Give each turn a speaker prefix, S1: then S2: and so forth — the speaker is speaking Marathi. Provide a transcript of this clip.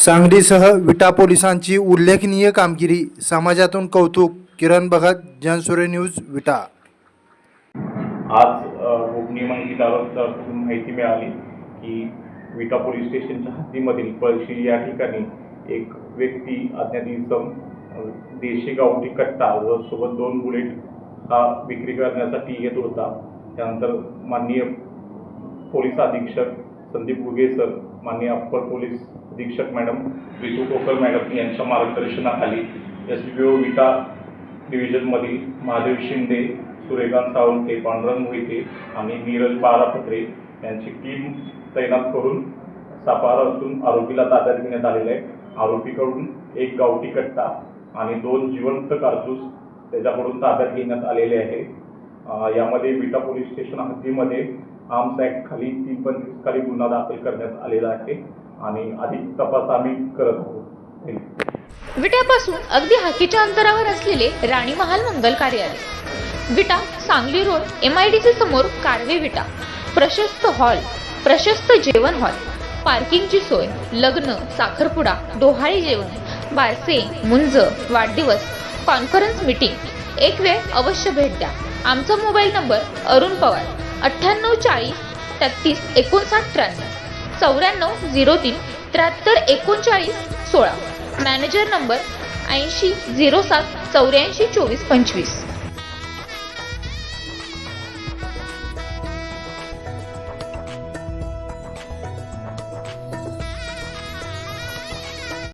S1: सांगलीसह विटा पोलिसांची उल्लेखनीय कामगिरी. समाजातून कौतुक. किरण भगत जनसुरे न्यूज विटा.
S2: आज अ, गोपनीय माहिती मिळाली की विटा पोलीस स्टेशनच्या हद्दीमधील पळशी या ठिकाणी एक व्यक्ती अज्ञात इसम देशी गावठी कट्टा व सोबत दोन बुलेट हा विक्री करण्यासाठी येत होता. त्यानंतर माननीय पोलीस अधीक्षक संदीप गुगे सर माननीय अप्पर पोलीस अधीक्षक मॅडम रितू कोकर मॅडम यांच्या मार्गदर्शनाखाली एस बी ओ विटा डिव्हिजनमधील महादेव शिंदे सूर्यकांत सावंते पांडुरंग मोहिते आणि नीरज बारापत्रे यांची टीम तैनात करून सापारा असून आरोपीला ताब्यात घेण्यात आलेला आहे. आरोपीकडून एक गावठी कट्टा आणि दोन जिवंत कारतूस त्याच्याकडून ताब्यात घेण्यात आलेले आहे. यामध्ये विटा पोलीस स्टेशन हद्दीमध्ये आर्म्स ॲक्ट खाली तीन पंचवीस खाली गुन्हा दाखल करण्यात आलेला आहे आणि अधिक तपास आम्ही करत आहोत.
S3: विट्यापासून अगदी हाकीच्या अंतरावर असलेले राणी महाल मंगल कार्यालय. Vita Sangli road M I D समोर कारवे विटा. प्रशस्त हॉल प्रशस्त जेवण हॉल पार्किंगची सोय लग्न साखरपुडा डोहाळी जेवण बारसे मुंज वाढदिवस कॉन्फरन्स मीटिंग एक वेळ अवश्य भेट द्या. आमचा मोबाईल नंबर अरुण पवार अठ्ठ्याण्णव चाळीस तेहतीस एकोणसाठ त्र्याण्णव चौऱ्याण्णव झिरो तीन त्र्याहत्तर एकोणचाळीस सोळा. मॅनेजर नंबर ऐंशी झिरो सात चौऱ्याऐंशी चोवीस पंचवीस.